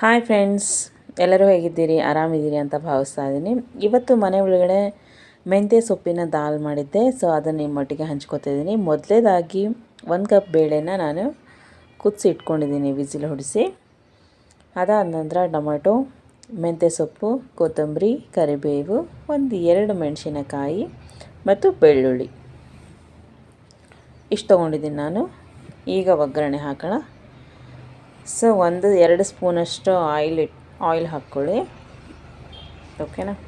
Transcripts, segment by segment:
Hi friends ಎಲ್ಲರೂ ಹೇಗಿದ್ದೀರಿ? ಆರಾಮಿದ್ದೀರಿ ಅಂತ ಭಾವಿಸ್ತಾ ಇದ್ದೀನಿ. ಇವತ್ತು ಮನೆ ಒಳಗಡೆ ಮೆಂತ್ಯ ಸೊಪ್ಪಿನ ದಾಲ್ ಮಾಡಿದ್ದೆ. ಸೊ ಅದನ್ನು ನಿಮ್ಮೊಟ್ಟಿಗೆ ಹಂಚ್ಕೊತಾ ಇದ್ದೀನಿ. ಮೊದಲೇದಾಗಿ ಒಂದು ಕಪ್ ಬೇಳೆನ ನಾನು ಕುದಿಸಿ ಇಟ್ಕೊಂಡಿದ್ದೀನಿ ವಿಸಿಲ್ ಹೊಡಿಸಿ. ಅದಾದ ನಂತರ ಟೊಮೆಟೊ ಮೆಂತ್ಯ ಸೊಪ್ಪು, ಕೊತ್ತಂಬರಿ, ಕರಿಬೇವು, ಒಂದು ಎರಡು ಮೆಣಸಿನಕಾಯಿ ಮತ್ತು ಬೆಳ್ಳುಳ್ಳಿ. ಇಷ್ಟು ತೊಗೊಂಡಿದ್ದೀನಿ ನಾನು. ಈಗ ಒಗ್ಗರಣೆ ಹಾಕೋಣ. ಸೊ, ಒಂದು ಎರಡು ಸ್ಪೂನಷ್ಟು ಆಯಿಲ್ ಇಟ್, ಆಯಿಲ್ ಹಾಕ್ಕೊಳ್ಳಿ. ಓಕೆನಾ?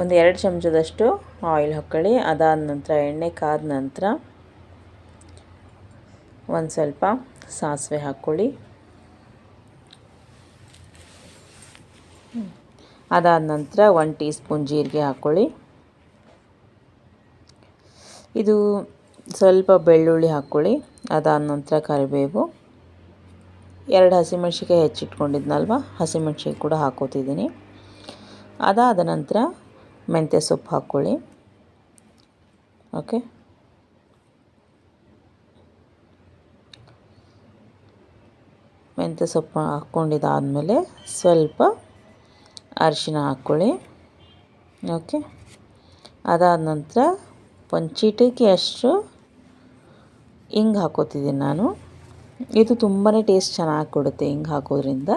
ಒಂದು ಎರಡು ಚಮಚದಷ್ಟು ಆಯಿಲ್ ಹಾಕ್ಕೊಳ್ಳಿ. ಅದಾದ ನಂತರ, ಎಣ್ಣೆ ಕಾದ ನಂತರ ಒಂದು ಸ್ವಲ್ಪ ಸಾಸಿವೆ ಹಾಕ್ಕೊಳ್ಳಿ. ಅದಾದ ನಂತರ, ಒಂದು ಟೀ ಸ್ಪೂನ್ ಜೀರಿಗೆ ಹಾಕ್ಕೊಳ್ಳಿ. ಇದು ಸ್ವಲ್ಪ ಬೆಳ್ಳುಳ್ಳಿ ಹಾಕ್ಕೊಳ್ಳಿ. ಅದಾದ ನಂತರ ಕರಿಬೇವು. ಎರಡು ಹಸಿಮೆಣ್ಸಿಕಾಯಿ ಹೆಚ್ಚಿಟ್ಕೊಂಡಿದ್ನಲ್ವ? ಹಸಿಮೆಣ್ಸಿಕಾಯಿ ಕೂಡ ಹಾಕೋತಿದ್ದೀನಿ. ಅದಾದ ನಂತರ ಮೆಂತ್ಯ ಸೊಪ್ಪು ಹಾಕ್ಕೊಳ್ಳಿ. ಓಕೆ? ಮೆಂತ್ಯ ಸೊಪ್ಪು ಹಾಕ್ಕೊಂಡಿದ್ದಾದಮೇಲೆ ಸ್ವಲ್ಪ ಅರಿಶಿನ ಹಾಕ್ಕೊಳ್ಳಿ. ಓಕೆ? ಅದಾದ ನಂತರ ಒಂದು ಅಷ್ಟು ಹಿಂಗೆ ಹಾಕೋತಿದ್ದೀನಿ ನಾನು. ಇದು ತುಂಬಾ ಟೇಸ್ಟ್ ಚೆನ್ನಾಗಿ ಕೊಡುತ್ತೆ ಹಿಂಗೆ ಹಾಕೋದ್ರಿಂದ.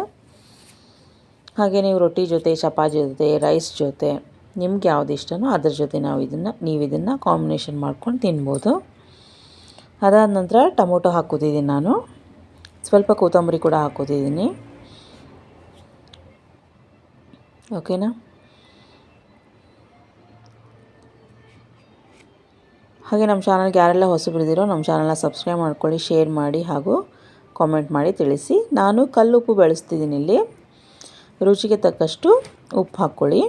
ಹಾಗೆ ನೀವು ರೊಟ್ಟಿ ಜೊತೆ, ಚಪಾತಿ ಜೊತೆ ರೈಸ್ ಜೊತೆ, ನಿಮ್ಗೆ ಯಾವ್ದು ಇಷ್ಟನೋ ಅದ್ರ ಜೊತೆ ನಾವು ಇದನ್ನು, ನೀವು ಇದನ್ನು ಕಾಂಬಿನೇಷನ್ ಮಾಡ್ಕೊಂಡು ತಿನ್ಬೋದು. ಅದಾದ ನಂತರ ಟೊಮೊಟೊ ಹಾಕೋತಿದ್ದೀನಿ ನಾನು. ಸ್ವಲ್ಪ ಕೊತ್ತಂಬರಿ ಕೂಡ ಹಾಕೋತಿದ್ದೀನಿ. ಓಕೆನಾ ಹಾಗೆ ನಮ್ಮ ಚಾನಲ್ಗೆ ಯಾರೆಲ್ಲ ಹೊಸಬರಿದ್ದೀರೋ ನಮ್ಮ ಚಾನಲ್ನ ಸಬ್ಸ್ಕ್ರೈಬ್ ಮಾಡ್ಕೊಳ್ಳಿ, ಶೇರ್ ಮಾಡಿ ಹಾಗೂ ಕಾಮೆಂಟ್ ಮಾಡಿ ತಿಳಿಸಿ. ನಾನು ಕಲ್ಲುಪ್ಪು ಬೆಳೆಸ್ತಿದ್ದೀನಿ ಇಲ್ಲಿ. ರುಚಿಗೆ ತಕ್ಕಷ್ಟು ಉಪ್ಪು ಹಾಕ್ಕೊಳ್ಳಿ.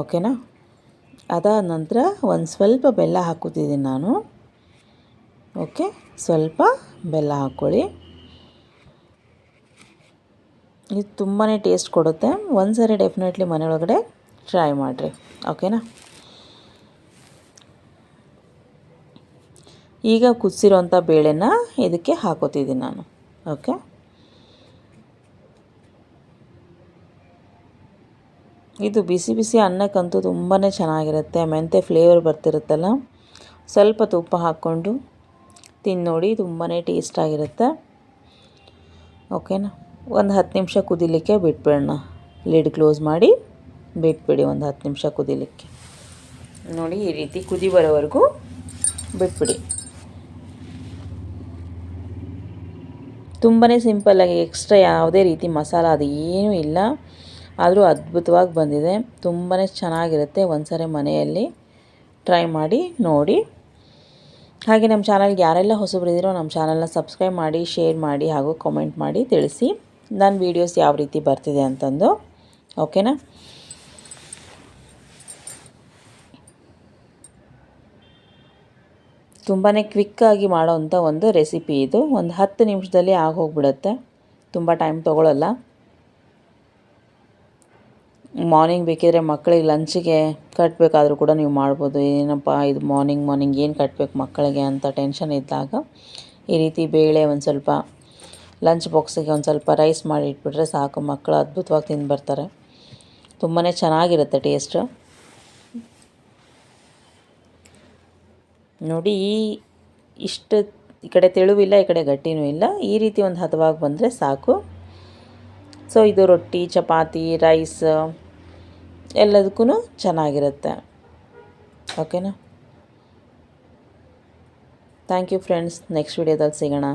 ಓಕೆನಾ? ಅದಾದ ನಂತರ ಒಂದು ಸ್ವಲ್ಪ ಬೆಲ್ಲ ಹಾಕೋತಿದ್ದೀನಿ ನಾನು. ಓಕೆ, ಸ್ವಲ್ಪ ಬೆಲ್ಲ ಹಾಕ್ಕೊಳ್ಳಿ. ಇದು ತುಂಬಾ ಟೇಸ್ಟ್ ಕೊಡುತ್ತೆ. ಒಂದು ಸರಿ ಡೆಫಿನೆಟ್ಲಿ ಮನೆಯೊಳಗಡೆ ಟ್ರೈ ಮಾಡಿರಿ. ಓಕೆನಾ? ಈಗ ಕುದಿಸಿರೋಂಥ ಬೇಳೆನ ಇದಕ್ಕೆ ಹಾಕೋತಿದ್ದೀನಿ ನಾನು. ಓಕೆ ಇದು ಬಿಸಿ ಬಿಸಿ ಅನ್ನಕ್ಕಂತೂ ತುಂಬಾ ಚೆನ್ನಾಗಿರುತ್ತೆ. ಮೆಂತೆ ಫ್ಲೇವರ್ ಬರ್ತಿರುತ್ತಲ್ಲ? ಸ್ವಲ್ಪ ತುಪ್ಪ ಹಾಕ್ಕೊಂಡು ತಿಂದು ನೋಡಿ ತುಂಬಾ ಟೇಸ್ಟಾಗಿರುತ್ತೆ ಓಕೆನಾ ಒಂದು ಹತ್ತು ನಿಮಿಷ ಕುದಿಲಿಕ್ಕೆ ಬಿಟ್ಬಿಡೋಣ. ಲಿಡ್ ಕ್ಲೋಸ್ ಮಾಡಿ ಬಿಟ್ಬಿಡಿ ಒಂದು ಹತ್ತು ನಿಮಿಷ ಕುದಿಲಿಕ್ಕೆ. ನೋಡಿ ಈ ರೀತಿ ಕುದಿ ಬರೋವರೆಗೂ ಬಿಟ್ಬಿಡಿ. ತುಂಬಾ ಸಿಂಪಲ್ಲಾಗಿ ಎಕ್ಸ್ಟ್ರಾ ಯಾವುದೇ ರೀತಿ ಮಸಾಲ ಅದು ಏನೂ ಇಲ್ಲ. ಆದರೂ ಅದ್ಭುತವಾಗಿ ಬಂದಿದೆ. ತುಂಬಾ ಚೆನ್ನಾಗಿರುತ್ತೆ ಒಂದ್ಸರಿ ಮನೆಯಲ್ಲಿ. ಟ್ರೈ ಮಾಡಿ, ನೋಡಿ. ಹಾಗೆ ನಮ್ಮ ಚಾನಲ್ಗೆ ಯಾರೆಲ್ಲ ಹೊಸಬರಿದ್ದೀರೋ ನಮ್ಮ ಚಾನಲ್ನ ಸಬ್ಸ್ಕ್ರೈಬ್ ಮಾಡಿ, ಶೇರ್ ಮಾಡಿ ಹಾಗೂ ಕಾಮೆಂಟ್ ಮಾಡಿ ತಿಳಿಸಿ. ನನ್ನ ವೀಡಿಯೋಸ್ ಯಾವ ರೀತಿ ಬರ್ತಿದೆ ಅಂತಂದು. ಓಕೆನಾ? ತುಂಬಾ ಕ್ವಿಕ್ಕಾಗಿ ಮಾಡೋವಂಥ ಒಂದು ರೆಸಿಪಿ ಇದು. ಒಂದು ಹತ್ತು ನಿಮಿಷದಲ್ಲಿ ಆಗೋಗ್ಬಿಡುತ್ತೆ. ತುಂಬ ಟೈಮ್ ತೊಗೊಳ್ಳಲ್ಲ ಮಾರ್ನಿಂಗ್ ಬೇಕಿದ್ರೆ ಮಕ್ಕಳಿಗೆ ಲಂಚಿಗೆ ಕಟ್ಟಬೇಕಾದ್ರೂ ಕೂಡ ನೀವು ಮಾಡ್ಬೋದು. ಏನಪ್ಪ, ಇದು ಮಾರ್ನಿಂಗ್ ಮಾರ್ನಿಂಗ್ ಏನು ಕಟ್ಟಬೇಕು ಮಕ್ಕಳಿಗೆ ಅಂತ ಟೆನ್ಷನ್ ಇದ್ದಾಗ ಈ ರೀತಿ ಬೇಳೆ ಒಂದು ಸ್ವಲ್ಪ ಲಂಚ್ ಬಾಕ್ಸಿಗೆ ಒಂದು ಸ್ವಲ್ಪ ರೈಸ್ ಮಾಡಿ ಇಟ್ಬಿಟ್ರೆ ಸಾಕು. ಮಕ್ಕಳು ಅದ್ಭುತವಾಗಿ ತಿಂದು ಬರ್ತಾರೆ ತುಂಬಾ ಚೆನ್ನಾಗಿರುತ್ತೆ ಟೇಸ್ಟು ನೋಡಿ ಈ ಇಷ್ಟು ಈ ಕಡೆ ತೆಳುವಿಲ್ಲ, ಈ ಕಡೆ ಗಟ್ಟಿನೂ ಇಲ್ಲ. ಈ ರೀತಿ ಒಂದು ಹದವಾಗಿ ಬಂದರೆ ಸಾಕು. ಸೊ ಇದು ರೊಟ್ಟಿ, ಚಪಾತಿ ರೈಸ್ ಎಲ್ಲದಕ್ಕೂ ಚೆನ್ನಾಗಿರುತ್ತೆ. ಓಕೆನಾ ಥ್ಯಾಂಕ್ ಯು ಫ್ರೆಂಡ್ಸ್ ನೆಕ್ಸ್ಟ್ ವಿಡಿಯೋದಲ್ಲಿ ಸಿಗೋಣ.